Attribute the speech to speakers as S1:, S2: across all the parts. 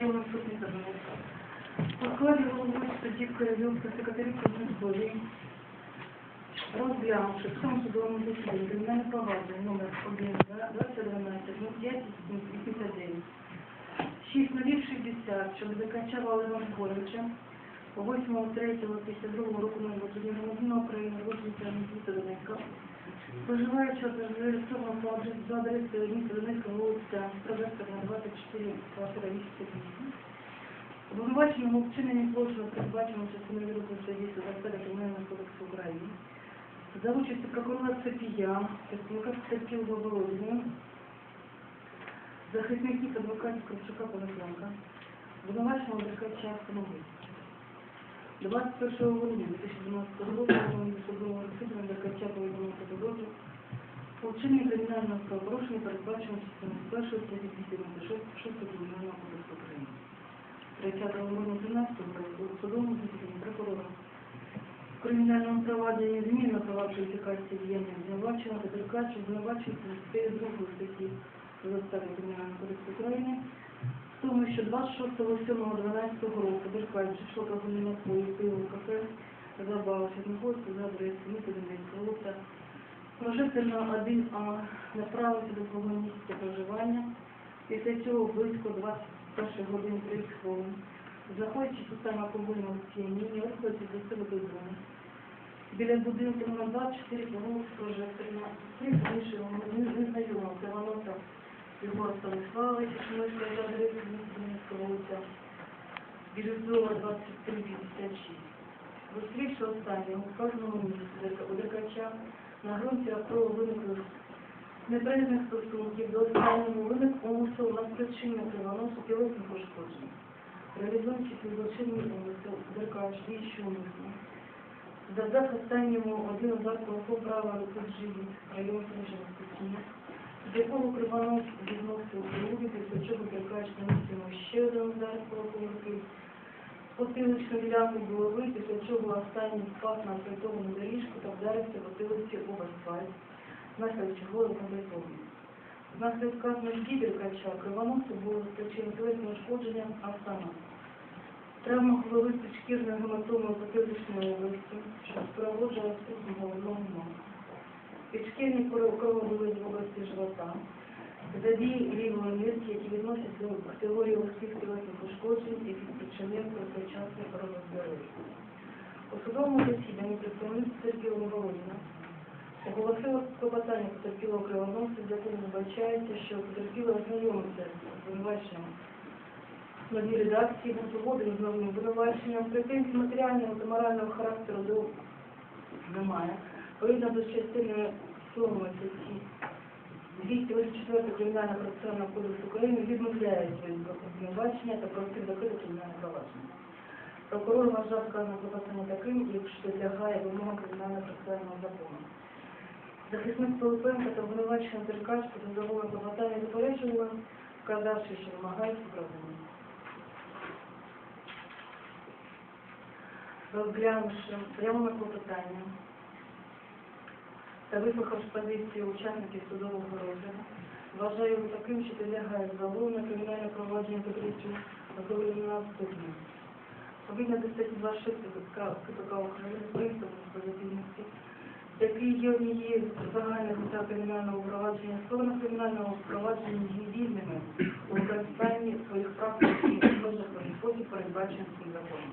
S1: У складі головної судді Київської секретарі Кузницької, розглянувши в цьому судовому засіданні кримінальне провадження номер 1 2012 05 89 6 нулів 60 щодо закача Валерієм Григоровичем по 8.3.52 року номер судді громадянина України, Рожниця міста Донецька, Проживаючи зареєстровано по адресі за адресою міста Донецька, вулиця Прожекторна, 24, квартира 88. Обвинуваченому вчиненні злочину, передбаченому частиною року статті 25 Кримінального кодексу України, за участю прокурора Цепія, представника потерпілого Володіна, захисників адвокатів Кравчука Панасленка, обвинуваченого Деркача встановити. 21 грудня 2012 року судового розслідування Деркача повідомив про підозру у вчиненні кримінального правопорушення, передбаченого частиною 1 статті 296 Кримінального кодексу України. 30 грудня 13 року у прокурора в кримінальному провадженні змінно права кваліфікації діяння обвинуваченого та обвинувачується в частині 2 статті 20 Кримінального кодексу України тому, що 26.07.12 року прийшло прогуляння свою пиво кафе забава, що знаходиться за адресою міста Донецька, вулиця Прожекторна 1А, направився до свого місця проживання. Після цього близько 21 години 30 хвилин, знаходячись у стані алкогольного сп'яніння, виходить до себе додому. Біля будинку номер 24 по вулиці Прожекторна, зустрів іншого незнайомого Кривоноса Єгора Станиславовича, адресою міста Донецька, вулиця Бірюзова, 2356. Зустрівши останнього в кожному місці у Деркача, на ґрунті авто виникли неприязних стосунків до останнього виник умисел на спричинення кривоносу тілесних пошкоджень. Реалізуючи свій злочинний умисел, Деркач діючи умисно. Завдав останньому один удар кулаком права руки в живіт, район сниження з якого кривонос відносив другий, після чого Деркач наніс ще один удар кулаком руки, потиличну ділянку голови, після чого останній впав на асфальтовану доріжку та вдарився потилиці об асфальт, внаслідок чого контрольований. Внаслідок вказаної дії Деркача кривоносу було спричинено ушкодження, а саме Травма голови з підшкірною гематомою потиличної області, що супроводжує відсутнім головного мозку. Підшкірні крововилиць в області живота, задії лівої нирки, які відносяться до категорії легких тілесних ушкоджень, які спричинив розлад здоров'я. У судовому засіданні представник потерпілого Володіна оголосила клопотання потерпілого кривоносу, з яким вбачається, що потерпіло ознайомиться з обвинуваченням новій редакції був згоден з новим обвинуваченням. Претензій матеріального та морального характеру до немає. Відповідно до частини 7 статті 284 Кримінального процесуального кодексу України відмовляється від обвинувачення та просить закрити кримінальне провадження. Прокурор вважав вказане клопотання таким, якщо підлягає вимогам кримінального процесуального закону. Захисник Пилипенко та обвинувачення Деркач по задоволеному клопотання заперечували, вказавши, що вимагають управління. розглянувши пряме клопотання та вислухавши позицію учасників судового розгляду, вважаю таким, що підлягає задоволене кримінальне провадження Петричу задоволення наступним. Відповідно до статті 26 КПК України принципу справедливості, який є однією з загальних мета кримінального провадження, сторони кримінального провадження є вільними у використанні своїх прав і межах спосіб цим законом.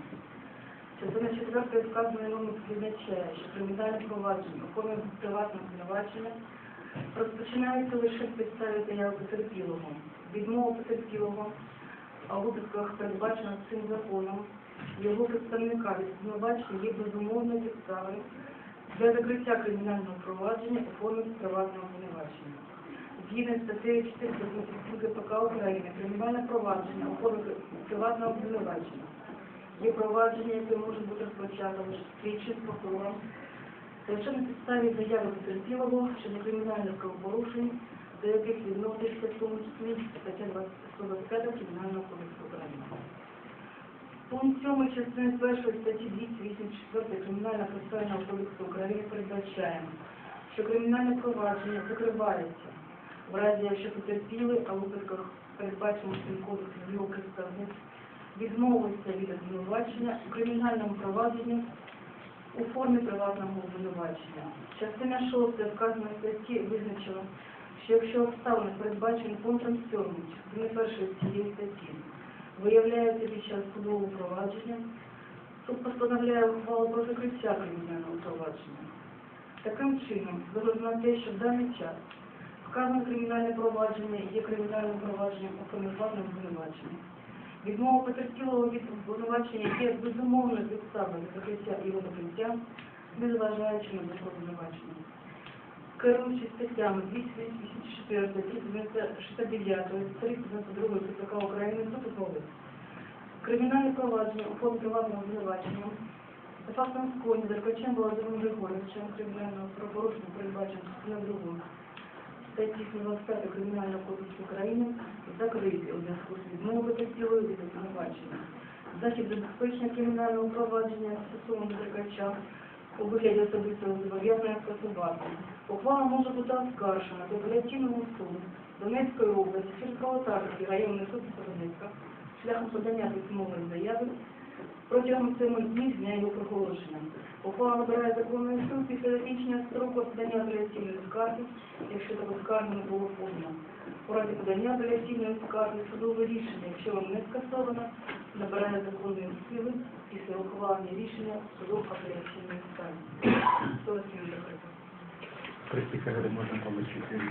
S1: Частина четвертої вказаної норми визначає, що кримінальне провадження у формі приватного звинувачення розпочинається лише з підставі заяви потерпілого. Відмова потерпілого, у випадках передбачено цим законом, його представника від звинувачення є безумовною підставою для закриття кримінального провадження у формі приватного звинувачення. Згідно з статтею 4 КПК України, кримінальне провадження у формі приватного звинувачення є провадження, яке може бути розпочато лише слідчим прокурором, лише на підставі заяви потерпілого щодо кримінальних правопорушень, до яких відноситься в тому числі стаття 125 Кримінального кодексу України. Пункт 7 частини 1 статті 284 Кримінального процесуального кодексу України передбачає, що кримінальне провадження закривається в разі, якщо потерпіли, а у випадках передбачених цим кодексом його представник, відмовився від обвинувачення у кримінальному провадженні у формі приватного обвинувачення. Частина 6 вказаної статті визначила, що якщо обставини передбачені пунктом 7 частини першої цієї статті виявляються під час судового провадження, суд постановляє ухвалу про закриття кримінального провадження. Таким чином, з на те, що в даний час вказане кримінальне провадження є кримінальним провадженням у формі приватного обвинувачення. Відмова потерпілого від обвинувачення є безумовною підставою закриття його закриття, незважаючи на думку обвинувачення. Керуючись статтями 284, 369, 392 КПК України суд ухвалив. Кримінальне провадження у формі приватного обвинувачення за фактом скоєння Деркачем Володимиром Григоровичем кримінального правопорушення передбачено частиною другою статті 25 Кримінального кодексу України закриті у зв'язку з відмовою потерпілої від обвинувачення. Захід забезпечення кримінального провадження стосовно Деркача у вигляді особистого зобов'язання скасувати. Ухвала може бути оскаржена до апеляційного суду Донецької області через Калатарський районний суд Сєвєродонецька шляхом подання письмової заяви протягом семи днів з дня його проголошення. Ухвала набирає законної сил після закінчення строку подання апеляційної скарги, якщо таке скарги не було подано. У разі подання апеляційної скарги судове рішення, якщо воно не скасовано, набирає законної сили після ухвалення рішення суду апеляційної скарги. 47 закрито.
S2: Простите, можна получити